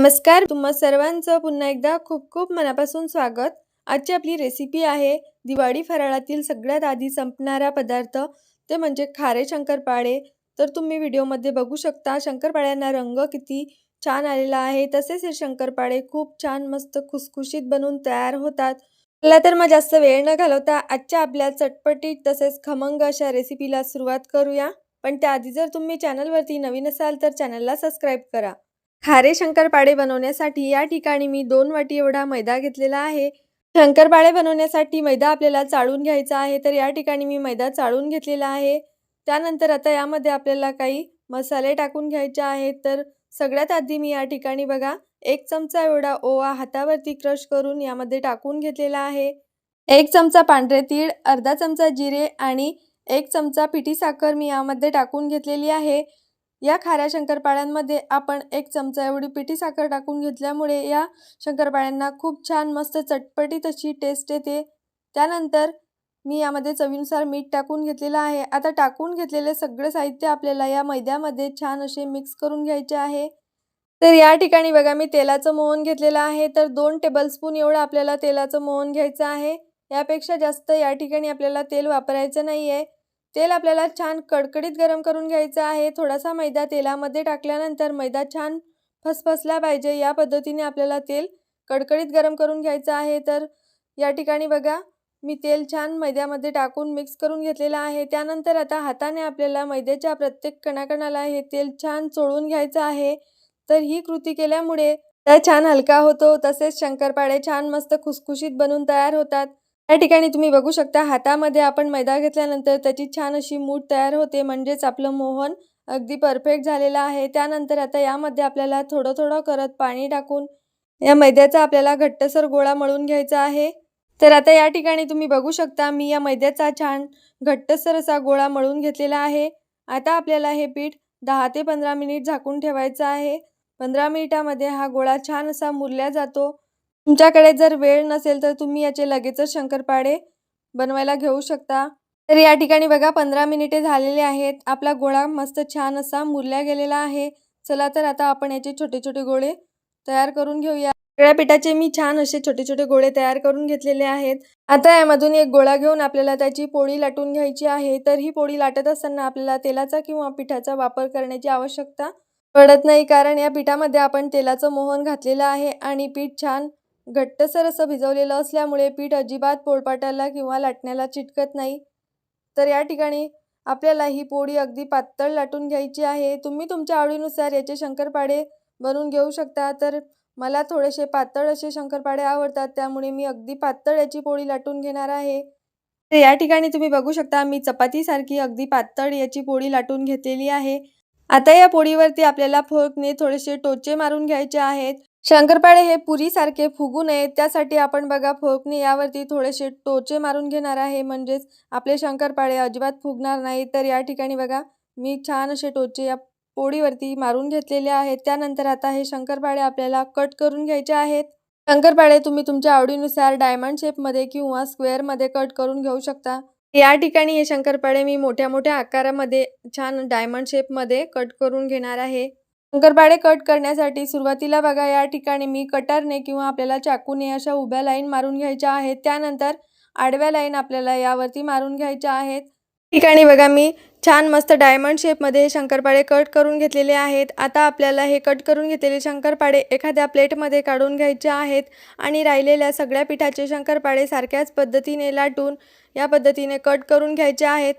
नमस्कार तुम्हा सर्वांचं पुन्हा एकदा खूप खूप मनापासून स्वागत. आजची आपली रेसिपी आहे दिवाळी फराळातील सगळ्यात आधी संपणारा पदार्थ ते म्हणजे खारे शंकरपाळे. तर तुम्ही व्हिडिओमध्ये बघू शकता शंकरपाळ्यांना रंग किती छान आलेला आहे. तसेच हे शंकरपाळे खूप छान मस्त खुसखुशीत बनवून तयार होतात. मला तर मग जास्त वेळ न घालवता आजच्या आपल्या चटपटीत तसेच खमंग अशा रेसिपीला सुरुवात करूया. पण त्याआधी जर तुम्ही चॅनलवरती नवीन असाल तर चॅनलला सबस्क्राईब करा. खारे शंकरपाळे बनवण्यासाठी या ठिकाणी मी दोन वाटी एवढा मैदा घेतलेला आहे. शंकरपाळे बनवण्यासाठी मैदा आपल्याला चाळून घ्यायचा आहे तर या ठिकाणी मी मैदा चाळून घेतलेला आहे. त्यानंतर आता यामध्ये आपल्याला काही मसाले टाकून घ्यायचे आहेत तर सगळ्यात आधी मी या ठिकाणी बघा एक चमचा एवढा ओवा हातावरती क्रश करून यामध्ये टाकून घेतलेला आहे. एक चमचा पांढरे तीळ अर्धा चमचा जिरे आणि एक चमचा पिठी साखर मी यामध्ये टाकून घेतलेली आहे. या खाऱ्या शंकरपाळ्यांमध्ये आपण एक चमचा एवढी पिठी साखर टाकून घेतल्यामुळे या शंकरपाळ्यांना खूप छान मस्त चटपटीत अशी टेस्ट येते. त्यानंतर मी यामध्ये चवीनुसार मीठ टाकून घेतलेलं आहे. आता टाकून घेतलेले सगळे साहित्य आपल्याला या मैद्यामध्ये छान असे मिक्स करून घ्यायचे आहे. तर या ठिकाणी बघा मी तेलाचं मोहन घेतलेलं आहे. तर दोन टेबलस्पून एवढं आपल्याला तेलाचं मोहन घ्यायचं आहे. यापेक्षा जास्त या ठिकाणी आपल्याला तेल वापरायचं नाही आहे तेल आपल्याला छान कडकडीत गरम करून घ्यायचं आहे. थोडासा मैदा तेलामध्ये टाकल्यानंतर मैदा छान फसफसला पाहिजे. या पद्धतीने आपल्याला तेल कडकडीत गरम करून घ्यायचं आहे. तर या ठिकाणी बघा मी तेल छान मैद्यामध्ये टाकून मिक्स करून घेतलेलं आहे. त्यानंतर आता हाताने आपल्याला मैद्याच्या प्रत्येक कणाकणाला हे तेल छान चोळून घ्यायचं आहे. तर ही कृती केल्यामुळे त्या छान हलका होतो. तसेच शंकरपाळे छान मस्त खुसखुशीत बनून तयार होतात. या ठिकाणी तुम्ही बघू शकता हातामध्ये आपण मैदा घेतल्यानंतर त्याची छान अशी मूठ तयार होते. म्हणजेच आपलं मोहन अगदी परफेक्ट झालेलं आहे. त्यानंतर आता यामध्ये आपल्याला थोडं थोडं करत पाणी टाकून या मैद्याचा आपल्याला घट्टसर गोळा मळून घ्यायचा आहे. तर आता या ठिकाणी तुम्ही बघू शकता मी या मैद्याचा छान घट्टसर असा गोळा मळून घेतलेला आहे. आता आपल्याला हे पीठ दहा ते पंधरा मिनिट झाकून ठेवायचं आहे. पंधरा मिनिटामध्ये हा गोळा छान असा मुरल्या जातो. तुमच्याकडे जर वेळ नसेल तर तुम्ही याचे लगेचच शंकरपाळे बनवायला घेऊ शकता. तर या ठिकाणी बघा पंधरा मिनिटे झालेले आहेत. आपला गोळा मस्त छान असा मुरल्या गेलेला आहे. चला तर आता आपण याचे छोटे छोटे गोळे तयार करून घेऊया. सगळ्या पिठाचे मी छान असे छोटे छोटे गोळे तयार करून घेतलेले आहेत. आता यामधून एक गोळा घेऊन आपल्याला त्याची पोळी लाटून घ्यायची आहे. तर ही पोळी लाटत असताना आपल्याला तेलाचा किंवा पिठाचा वापर करण्याची आवश्यकता पडत नाही. कारण या पिठामध्ये आपण तेलाचं मोहन घातलेलं आहे आणि पीठ छान घट्टसर असं भिजवलेलं असल्यामुळे पीठ अजिबात पोळपाटाला किंवा लाटण्याला चिटकत नाही. तर या ठिकाणी आपल्याला ही पोळी अगदी पातळ लाटून घ्यायची आहे. तुम्ही तुमच्या आवडीनुसार याचे शंकरपाळे बनवून घेऊ शकता. तर मला थोडेसे पातळ असे शंकरपाळे आवडतात त्यामुळे मी अगदी पातळ याची पोळी लाटून घेणार आहे. तर या ठिकाणी तुम्ही बघू शकता मी चपातीसारखी अगदी पातळ याची पोळी लाटून घेतलेली आहे. आता या पोळीवरती आपल्याला फोर्कने थोडेसे टोचे मारून घ्यायचे आहेत. शंकरपाळे हे पुरीसारखे फुगू नये त्यासाठी आपण बघा फोकणी यावरती थोडेसे टोचे मारून घेणार आहे. म्हणजेच आपले शंकरपाळे अजिबात फुगणार नाही तर या ठिकाणी बघा मी छान असे टोचे या पोळीवरती मारून घेतलेले आहेत. त्यानंतर आता हे शंकरपाळे आपल्याला कट करून घ्यायचे आहेत. शंकरपाळे तुम्ही तुमच्या आवडीनुसार डायमंड शेपमध्ये किंवा स्क्वेअरमध्ये कट करून घेऊ शकता. या ठिकाणी हे शंकरपाळे मी मोठ्या मोठ्या आकारामध्ये छान डायमंड शेपमध्ये कट करून घेणार आहे. शंकरपाळे कट करण्यासाठी सुरुवातीला बघा या ठिकाणी मी कटरने किंवा आपल्याला चाकूने अशा उभ्या लाईन मारून घ्यायच्या आहेत. त्यानंतर आडव्या लाईन आपल्याला यावरती मारून घ्यायच्या आहेत. ठिकाणी बघा मी छान मस्त डायमंड शेपमध्ये शंकरपाळे कट करून घेतलेले आहेत. आता आपल्याला हे कट करून घेतलेले शंकरपाळे एखाद्या प्लेटमध्ये काढून घ्यायचे आहेत आणि राहिलेल्या सगळ्या पिठाचे शंकरपाळे सारख्याच पद्धतीने लाटून या पद्धतीने कट करून घ्यायचे आहेत.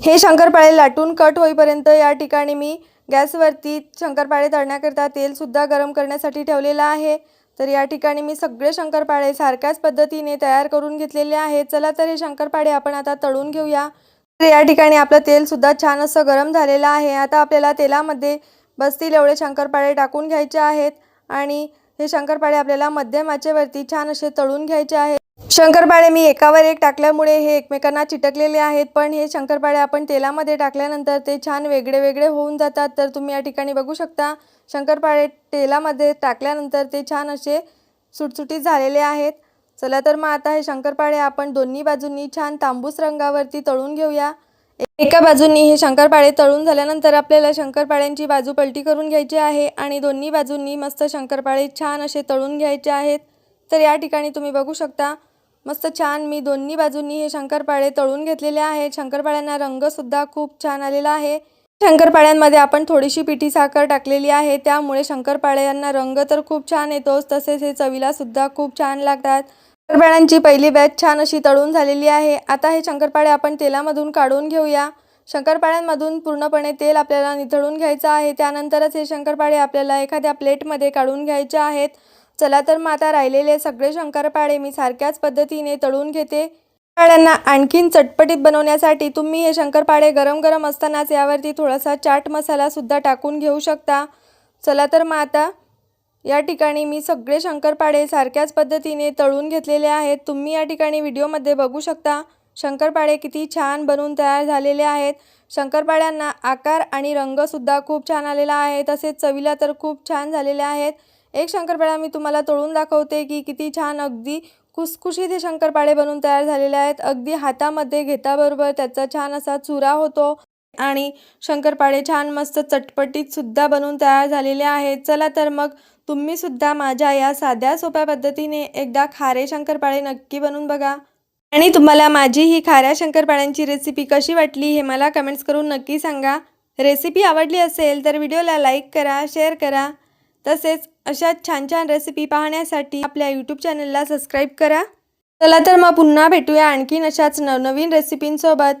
हे शंकरपाळे लाटून कट होईपर्यंत या ठिकाणी मी गॅसवरती शंकरपाळे तळण्याकरता तेलसुद्धा गरम करण्यासाठी ठेवलेलं आहे. तर या ठिकाणी मी सगळे शंकरपाळे सारख्याच पद्धतीने तयार करून घेतलेले आहेत. चला तर हे शंकरपाळे आपण आता तळून घेऊया. तर या ठिकाणी आपलं तेलसुद्धा छान असं गरम झालेलं आहे. आता आपल्याला तेलामध्ये बसतील एवढे शंकरपाळे टाकून घ्यायचे आहेत. आणि हे शंकरपाळे आपल्याला मध्यम आचेवरती छान असे तळून घ्यायचे आहे. शंकरपाळे मी एकावर एक टाकल्यामुळे हे एकमेकांना चिटकलेले आहेत पण हे शंकरपाळे आपण तेलामध्ये टाकल्यानंतर ते छान वेगळे वेगळे होऊन जातात. तर तुम्ही या ठिकाणी बघू शकता शंकरपाळे तेलामध्ये टाकल्यानंतर ते छान असे सुटसुटीत झालेले आहेत. चला तर मग आता हे शंकरपाळे आपण दोन्ही बाजूंनी छान तांबूस रंगावरती तळून घेऊया. एका बाजूंनी हे शंकरपाळे तळून झाल्यानंतर आपल्याला शंकरपाळ्यांची बाजू पलटी करून घ्यायची आहे आणि दोन्ही बाजूंनी मस्त शंकरपाळे छान असे तळून घ्यायचे आहेत. तर या ठिकाणी तुम्ही बघू शकता मस्त छान मी दोन्ही बाजूंनी हे शंकरपाळे तळून घेतलेले आहेत. शंकरपाळ्यांना रंगसुद्धा खूप छान आलेला आहे. शंकरपाळ्यांमध्ये आपण थोडीशी पिठी साखर टाकलेली आहे. त्यामुळे शंकरपाळ्यांना रंग तर खूप छान येतोच तसेच हे चवीला सुद्धा खूप छान लागतात. शंकरपाळ्यांची पहिली बॅच छान अशी तळून झालेली आहे. आता हे शंकरपाळे आपण तेलामधून काढून घेऊया. शंकरपाळ्यांमधून पूर्णपणे तेल आपल्याला निथळून घ्यायचं आहे. त्यानंतरच हे शंकरपाळे आपल्याला एखाद्या प्लेटमध्ये काढून घ्यायचे आहेत. चला तर मग आता राहिलेले सगळे शंकरपाळे मी सारख्याच पद्धतीने तळून घेते. पाड्यांना आणखीन चटपटीत बनवण्यासाठी तुम्ही हे शंकरपाळे गरम गरम असतानाच यावरती थोडासा चाट मसालासुद्धा टाकून घेऊ शकता. चला तर मग आता या ठिकाणी मी सगळे शंकरपाळे सारख्याच पद्धतीने तळून घेतलेले आहेत. तुम्ही या ठिकाणी व्हिडिओमध्ये बघू शकता शंकरपाळे किती छान बनवून तयार झालेले आहेत. शंकरपाळ्यांना आकार आणि रंगसुद्धा खूप छान आलेला आहे. तसेच चवीला तर खूप छान झालेले आहेत. एक शंकरपाळा मी तुम्हाला तळून दाखवते की किती छान अगदी खुसखुशीत हे शंकरपाळे बनवून तयार झालेले आहेत. अगदी हातामध्ये घेताबरोबर त्याचा छान असा चुरा होतो. आणि शंकरपाळे छान मस्त चटपटीत सुद्धा बनवून तयार झालेले आहेत. चला तर मग तुम्ही सुद्धा माझ्या या साध्या सोप्या पद्धतीने एकदा खारे शंकरपाळे नक्की बनवून बघा. आणि तुम्हाला माझी ही खाऱ्या शंकरपाळ्यांची रेसिपी कशी वाटली हे मला कमेंट्स करून नक्की सांगा. रेसिपी आवडली असेल तर व्हिडिओला लाईक करा शेअर करा. तसेच अशा छान छान रेसिपी पाहण्यासाठी आपल्या यूट्यूब चॅनलला सबस्क्राईब करा. चला तर मग पुन्हा भेटूया आणखीन अशाच नवनवीन रेसिपींसोबत